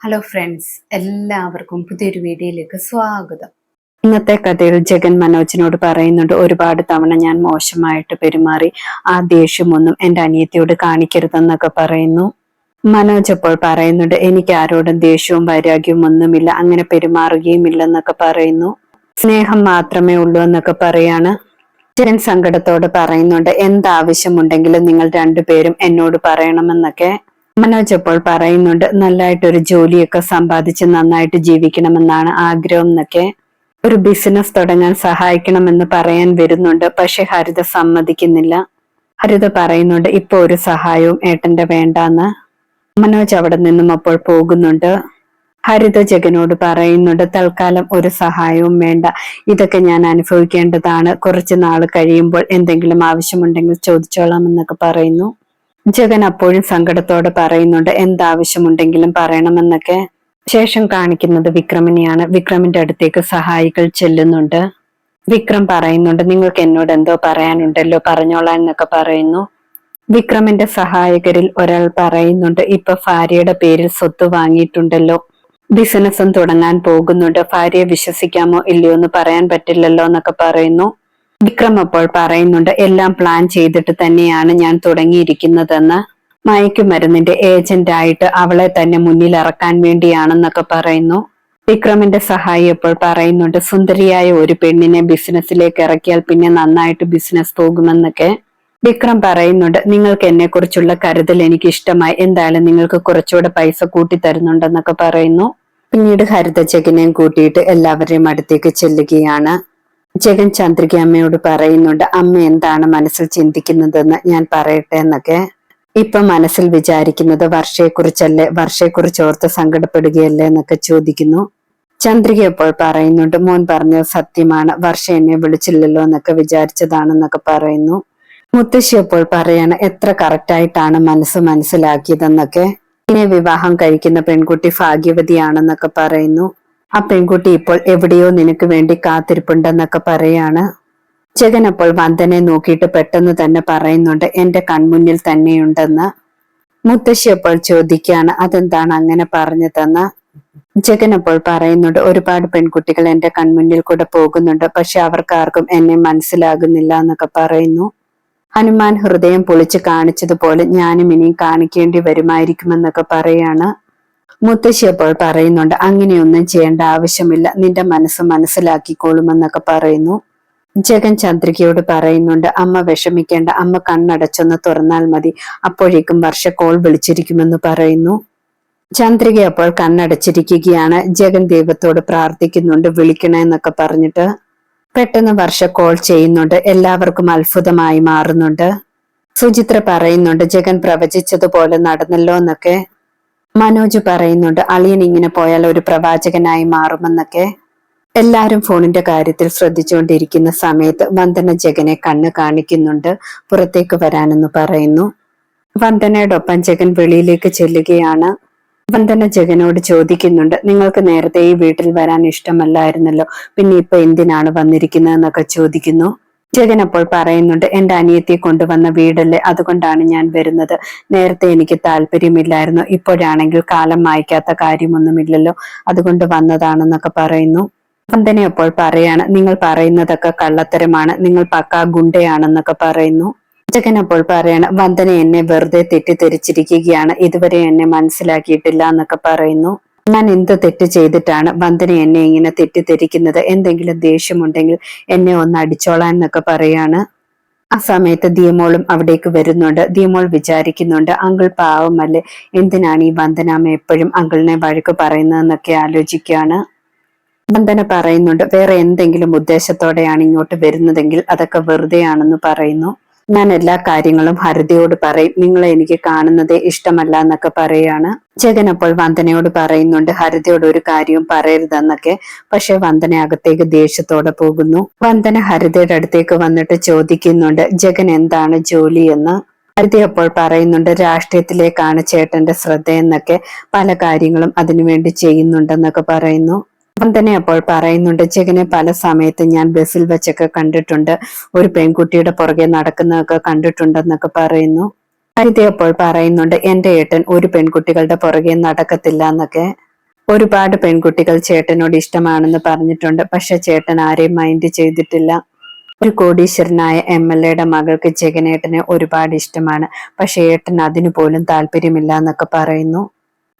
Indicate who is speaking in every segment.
Speaker 1: Hello friends എല്ലാവർക്കും പുതിയൊരു വീഡിയോയിലേക്ക് സ്വാഗതം. ഇന്നത്തെ കഥയിൽ ജഗൻ മനോജിനോട് പറയുന്നുണ്ട് ഒരുപാട് തവണ ഞാൻ മോശമായിട്ട് പെരുമാറി ആ ദേഷ്യമൊന്നും എന്റെ അനിയത്തിയോട് കാണിക്കരുതെന്നൊക്കെ പറയുന്നു. മനോജ് അപ്പോൾ പറയുന്നുണ്ട് എനിക്ക് ആരോടും ദേഷ്യവും വൈരാഗ്യവും ഒന്നുമില്ല അങ്ങനെ പെരുമാറുകയും ഇല്ലെന്നൊക്കെ പറയുന്നു. സ്നേഹം മാത്രമേ ഉള്ളൂ എന്നൊക്കെ പറയാണ്. ജഗൻ സങ്കടത്തോട് പറയുന്നുണ്ട് എന്താവശ്യമുണ്ടെങ്കിലും നിങ്ങൾ രണ്ടുപേരും എന്നോട് പറയണമെന്നൊക്കെ. മനോജ് അപ്പോൾ പറയുന്നുണ്ട് നല്ലതായിട്ടൊരു ജോലിയൊക്കെ സമ്പാദിച്ച് നന്നായിട്ട് ജീവിക്കണമെന്നാണ് ആഗ്രഹം എന്നൊക്കെ. ഒരു ബിസിനസ് തുടങ്ങാൻ സഹായിക്കണമെന്ന് പറയാൻ വരുന്നുണ്ട് പക്ഷെ ഹരിത സമ്മതിക്കുന്നില്ല. ഹരിത പറയുന്നുണ്ട് ഇപ്പൊ ഒരു സഹായവും ഏട്ടന്റെ വേണ്ടാന്ന്. മനോജ് അവിടെ നിന്നും അപ്പോൾ പോകുന്നുണ്ട്. ഹരിത ജഗനോട് പറയുന്നുണ്ട് തൽക്കാലം ഒരു സഹായവും വേണ്ട. ഇതൊക്കെ ഞാൻ അനുഭവിക്കേണ്ടതാണ്. കുറച്ച് നാൾ കഴിയുമ്പോൾ എന്തെങ്കിലും ആവശ്യമുണ്ടെങ്കിൽ ചോദിച്ചോളാം എന്നൊക്കെ പറയുന്നു. ജഗൻ അപ്പോഴും സങ്കടത്തോടെ പറയുന്നുണ്ട് എന്താവശ്യമുണ്ടെങ്കിലും പറയണമെന്നൊക്കെ ശേഷം കാണിക്കുന്നത് വിക്രമിനെയാണ്. വിക്രമിന്റെ അടുത്തേക്ക് സഹായികൾ ചെല്ലുന്നുണ്ട്. വിക്രം പറയുന്നുണ്ട് നിങ്ങൾക്ക് എന്നോട് എന്തോ പറയാനുണ്ടല്ലോ പറഞ്ഞോളാൻ എന്നൊക്കെ പറയുന്നു. വിക്രമിന്റെ സഹായകരിൽ ഒരാൾ പറയുന്നുണ്ട് ഇപ്പൊ ഭാര്യയുടെ പേരിൽ സ്വത്ത് വാങ്ങിയിട്ടുണ്ടല്ലോ. ബിസിനസ്സും തുടങ്ങാൻ പോകുന്നുണ്ട്. ഭാര്യയെ വിശ്വസിക്കാമോ ഇല്ലയോ എന്ന് പറയാൻ പറ്റില്ലല്ലോ എന്നൊക്കെ പറയുന്നു. വിക്രം അപ്പോൾ പറയുന്നുണ്ട് എല്ലാം പ്ലാൻ ചെയ്തിട്ട് തന്നെയാണ് ഞാൻ തുടങ്ങിയിരിക്കുന്നതെന്ന്. മയക്കുമരുന്നിന്റെ ഏജന്റ് ആയിട്ട് അവളെ തന്നെ മുന്നിൽ ഇറക്കാൻ വേണ്ടിയാണെന്നൊക്കെ പറയുന്നു. വിക്രമിന്റെ സഹായി അപ്പോൾ പറയുന്നുണ്ട് സുന്ദരിയായ ഒരു പെണ്ണിനെ ബിസിനസ്സിലേക്ക് ഇറക്കിയാൽ പിന്നെ നന്നായിട്ട് ബിസിനസ് പോകുമെന്നൊക്കെ. വിക്രം പറയുന്നുണ്ട് നിങ്ങൾക്ക് എന്നെ കുറിച്ചുള്ള കരുതൽ എനിക്ക് ഇഷ്ടമായി എന്തായാലും നിങ്ങൾക്ക് കുറച്ചുകൂടെ പൈസ കൂട്ടി തരുന്നുണ്ടെന്നൊക്കെ പറയുന്നു. പിന്നീട് ഹരിത ചെകിനെയും കൂട്ടിയിട്ട് എല്ലാവരെയും അടുത്തേക്ക് ചെല്ലുകയാണ്. ജഗൻ ചന്ദ്രിക അമ്മയോട് പറയുന്നുണ്ട് അമ്മ എന്താണ് മനസ്സിൽ ചിന്തിക്കുന്നതെന്ന് ഞാൻ പറയട്ടെ എന്നൊക്കെ. ഇപ്പൊ മനസ്സിൽ വിചാരിക്കുന്നത് വർഷയെക്കുറിച്ചല്ലേ വർഷയെക്കുറിച്ച് ഓർത്ത് സങ്കടപ്പെടുകയല്ലേ എന്നൊക്കെ ചോദിക്കുന്നു. ചന്ദ്രിക ഇപ്പോൾ പറയുന്നുണ്ട് മോൻ പറഞ്ഞത് സത്യമാണ് വർഷ എന്നെ വിളിച്ചില്ലല്ലോ എന്നൊക്കെ വിചാരിച്ചതാണെന്നൊക്കെ പറയുന്നു. മുത്തശ്ശി അപ്പോൾ പറയാണ് എത്ര കറക്റ്റായിട്ടാണ് മനസ്സ് മനസ്സിലാക്കിയതെന്നൊക്കെ. ഇനി വിവാഹം കഴിക്കുന്ന പെൺകുട്ടി ഭാഗ്യവതിയാണെന്നൊക്കെ പറയുന്നു. ആ പെൺകുട്ടി ഇപ്പോൾ എവിടെയോ നിനക്ക് വേണ്ടി കാത്തിരിപ്പുണ്ടെന്നൊക്കെ പറയാണ്. ജഗൻ അപ്പോൾ വന്ദനെ നോക്കിയിട്ട് പെട്ടെന്ന് തന്നെ പറയുന്നുണ്ട് എന്റെ കൺമുന്നിൽ തന്നെയുണ്ടെന്ന്. മുത്തശ്ശി അപ്പോൾ ചോദിക്കുകയാണ് അതെന്താണ് അങ്ങനെ പറഞ്ഞതെന്ന്? ജഗൻ അപ്പോൾ പറയുന്നുണ്ട് ഒരുപാട് പെൺകുട്ടികൾ എന്റെ കൺമുന്നിൽ കൂടെ പോകുന്നുണ്ട് പക്ഷെ അവർക്കാർക്കും എന്നെ മനസ്സിലാകുന്നില്ല എന്നൊക്കെ പറയുന്നു. ഹനുമാൻ ഹൃദയം പൊളിച്ച് കാണിച്ചതുപോലെ ഞാനും ഇനിയും കാണിക്കേണ്ടി വരുമായിരിക്കുമെന്നൊക്കെ പറയാണ്. മുത്തശ്ശി അപ്പോൾ പറയുന്നുണ്ട് അങ്ങനെയൊന്നും ചെയ്യേണ്ട ആവശ്യമില്ല. നിന്റെ മനസ്സ് മനസ്സിലാക്കിക്കോളുമെന്നൊക്കെ പറയുന്നു. ജഗൻ ചന്ദ്രികയോട് പറയുന്നുണ്ട് അമ്മ വിഷമിക്കേണ്ട അമ്മ കണ്ണടച്ചൊന്ന് തുറന്നാൽ മതി. അപ്പോഴേക്കും വർഷ കോൾ വിളിച്ചിരിക്കുമെന്ന് പറയുന്നു. ചന്ദ്രിക അപ്പോൾ കണ്ണടച്ചിരിക്കുകയാണ്. ജഗൻ ദൈവത്തോട് പ്രാർത്ഥിക്കുന്നുണ്ട് വിളിക്കണേ എന്നൊക്കെ പറഞ്ഞിട്ട് പെട്ടെന്ന് വർഷ കോൾ ചെയ്യുന്നുണ്ട്. എല്ലാവർക്കും അത്ഭുതമായി മാറുന്നുണ്ട്. സുചിത്ര പറയുന്നുണ്ട് ജഗൻ പ്രവചിച്ചതുപോലെ നടന്നല്ലോ എന്നൊക്കെ. മനോജ് പറയുന്നുണ്ട് അളിയൻ ഇങ്ങനെ പോയാൽ ഒരു പ്രവാചകനായി മാറുമെന്നൊക്കെ. എല്ലാരും ഫോണിന്റെ കാര്യത്തിൽ ശ്രദ്ധിച്ചുകൊണ്ടിരിക്കുന്ന സമയത്ത് വന്ദന ജഗനെ കണ്ണ് കാണിക്കുന്നുണ്ട് പുറത്തേക്ക് വരാനെന്ന് പറയുന്നു. വന്ദനയോടൊപ്പം ജഗൻ വെളിയിലേക്ക് ചെല്ലുകയാണ്. വന്ദന ജഗനോട് ചോദിക്കുന്നുണ്ട് നിങ്ങൾക്ക് നേരത്തെ ഈ വീട്ടിൽ വരാൻ ഇഷ്ടമല്ലായിരുന്നല്ലോ പിന്നെ ഇപ്പൊ എന്തിനാണ് വന്നിരിക്കുന്നതെന്നൊക്കെ ചോദിക്കുന്നു. ജഗൻ അപ്പോൾ പറയുന്നുണ്ട് എന്റെ അനിയത്തിയെ കൊണ്ടുവന്ന വീടല്ലേ? അതുകൊണ്ടാണ് ഞാൻ വരുന്നത്. നേരത്തെ എനിക്ക് താല്പര്യമില്ലായിരുന്നു. ഇപ്പോഴാണെങ്കിൽ കാലം മായ്ക്കാത്ത കാര്യമൊന്നുമില്ലല്ലോ. അതുകൊണ്ട് വന്നതാണെന്നൊക്കെ പറയുന്നു. വന്ദന അപ്പോൾ പറയാണ് നിങ്ങൾ പറയുന്നതൊക്കെ കള്ളത്തരമാണ്. നിങ്ങൾ പക്കാ ഗുണ്ടയാണെന്നൊക്കെ പറയുന്നു. ജഗൻ അപ്പോൾ പറയാണ് വന്ദന എന്നെ വെറുതെ തെറ്റിദ്ധരിച്ചിരിക്കുകയാണ്. ഇതുവരെ എന്നെ മനസ്സിലാക്കിയിട്ടില്ല എന്നൊക്കെ പറയുന്നു. ഞാൻ എന്ത് തെറ്റ് ചെയ്തിട്ടാണ് വന്ദന എന്നെ ഇങ്ങനെ തെറ്റിദ്ധരിക്കുന്നത്? എന്തെങ്കിലും ദേഷ്യമുണ്ടെങ്കിൽ എന്നെ ഒന്ന് അടിച്ചോളാൻ എന്നൊക്കെ പറയാണ്. ആ സമയത്ത് ദിയമോളും അവിടേക്ക് വരുന്നുണ്ട്. ദിയമോൾ വിചാരിക്കുന്നുണ്ട് അങ്കിൾ പാവമല്ലേ എന്തിനാണ് ഈ വന്ദനാമ എപ്പോഴും അങ്കിളിനെ വഴക്ക് പറയുന്നതെന്നൊക്കെ ആലോചിക്കുകയാണ്. വന്ദന പറയുന്നുണ്ട് വേറെ എന്തെങ്കിലും ഉദ്ദേശത്തോടെയാണ് ഇങ്ങോട്ട് വരുന്നതെങ്കിൽ അതൊക്കെ വെറുതെയാണെന്ന് പറയുന്നു. ഞാൻ എല്ലാ കാര്യങ്ങളും ഹരിതയോട് പറയും. നിങ്ങളെ എനിക്ക് കാണുന്നത് ഇഷ്ടമല്ല എന്നൊക്കെ പറയാണ്. ജഗൻ അപ്പോൾ വന്ദനയോട് പറയുന്നുണ്ട് ഹരിതയോട് ഒരു കാര്യവും പറയരുതെന്നൊക്കെ. പക്ഷെ വന്ദന അകത്തേക്ക് ദേഷ്യത്തോടെ പോകുന്നു. വന്ദന ഹരിതയുടെ അടുത്തേക്ക് വന്നിട്ട് ചോദിക്കുന്നുണ്ട് ജഗൻ എന്താണ് ജോലി എന്ന്? ഹരിത അപ്പോൾ പറയുന്നുണ്ട് രാഷ്ട്രീയത്തിലേക്കാണ് ചേട്ടന്റെ ശ്രദ്ധ എന്നൊക്കെ. പല കാര്യങ്ങളും അതിനുവേണ്ടി ചെയ്യുന്നുണ്ടെന്നൊക്കെ പറയുന്നു. വന്ദന അപ്പോൾ പറയുന്നുണ്ട് ജഗനെ പല സമയത്ത് ഞാൻ ബസ്സിൽ വെച്ചൊക്കെ കണ്ടിട്ടുണ്ട്. ഒരു പെൺകുട്ടിയുടെ പുറകെ നടക്കുന്നതൊക്കെ കണ്ടിട്ടുണ്ടെന്നൊക്കെ പറയുന്നു. ഹരിത അപ്പോൾ പറയുന്നുണ്ട് എന്റെ ഏട്ടൻ ഒരു പെൺകുട്ടികളുടെ പുറകെ നടക്കത്തില്ല എന്നൊക്കെ ഒരുപാട് പെൺകുട്ടികൾ ചേട്ടനോട് ഇഷ്ടമാണെന്ന് പറഞ്ഞിട്ടുണ്ട്. പക്ഷെ ചേട്ടൻ ആരെയും മൈൻഡ് ചെയ്തിട്ടില്ല. ഒരു കോടീശ്വരനായ എം എൽ എയുടെ മകൾക്ക് ജഗനേട്ടനെ ഒരുപാട് ഇഷ്ടമാണ്. പക്ഷെ ഏട്ടൻ അതിനു പോലും താല്പര്യമില്ല എന്നൊക്കെ പറയുന്നു.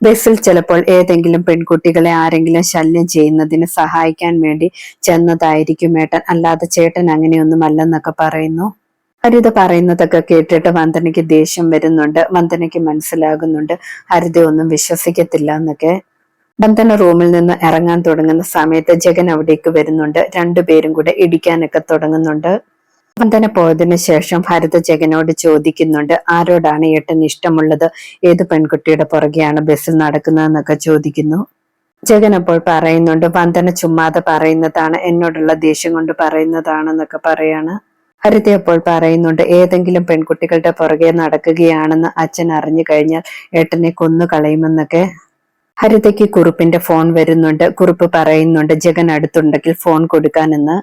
Speaker 1: ബസ്സിൽ ചിലപ്പോൾ ഏതെങ്കിലും പെൺകുട്ടികളെ ആരെങ്കിലും ശല്യം ചെയ്യുന്നതിന് സഹായിക്കാൻ വേണ്ടി ചെന്നതായിരിക്കും ഏട്ടൻ. അല്ലാതെ ചേട്ടൻ അങ്ങനെയൊന്നും അല്ലെന്നൊക്കെ പറയുന്നു. ഹരിത പറയുന്നതൊക്കെ കേട്ടിട്ട് വന്ദനയ്ക്ക് ദേഷ്യം വരുന്നുണ്ട്. വന്ദനയ്ക്ക് മനസ്സിലാകുന്നുണ്ട്. ഹരിത ഒന്നും വിശ്വസിക്കത്തില്ല എന്നൊക്കെ. വന്ദന റൂമിൽ നിന്ന് ഇറങ്ങാൻ തുടങ്ങുന്ന സമയത്ത് ജഗൻ അവിടേക്ക് വരുന്നുണ്ട്. രണ്ടുപേരും കൂടെ ഇടിക്കാനൊക്കെ തുടങ്ങുന്നുണ്ട്. വന്ദന പോയതിനു ശേഷം ഭരത ജഗനോട് ചോദിക്കുന്നുണ്ട് ആരോടാണ് ഏട്ടൻ ഇഷ്ടമുള്ളത്? ഏത് പെൺകുട്ടിയുടെ പുറകെയാണ് ബസ്സിൽ നടക്കുന്നതെന്നൊക്കെ ചോദിക്കുന്നു ജഗൻ അപ്പോൾ പറയുന്നുണ്ട് വന്ദന ചുമ്മാതെ പറയുന്നതാണ് എന്നോടുള്ള ദേഷ്യം കൊണ്ട് പറയുന്നതാണെന്നൊക്കെ പറയാണ് ഹരിത അപ്പോൾ പറയുന്നുണ്ട് ഏതെങ്കിലും പെൺകുട്ടികളുടെ പുറകെ നടക്കുകയാണെന്ന് അച്ഛൻ അറിഞ്ഞു കഴിഞ്ഞാൽ ഏട്ടനെ കൊന്നു കളയുമെന്നൊക്കെ ഹരിതയ്ക്ക് കുറുപ്പിന്റെ ഫോൺ വരുന്നുണ്ട് കുറുപ്പ് പറയുന്നുണ്ട് ജഗൻ അടുത്തുണ്ടെങ്കിൽ ഫോൺ കൊടുക്കാനെന്ന്.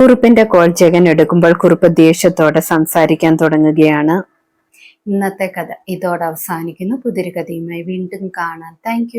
Speaker 1: കുറുപ്പിന്റെ കോൾ ജഗൻ എടുക്കുമ്പോൾ കുറുപ്പ് ദേഷ്യത്തോടെ സംസാരിക്കാൻ തുടങ്ങുകയാണ്. ഇന്നത്തെ കഥ ഇതോടെ അവസാനിക്കുന്നു. പുതിയൊരു കഥയുമായി വീണ്ടും കാണാം. താങ്ക്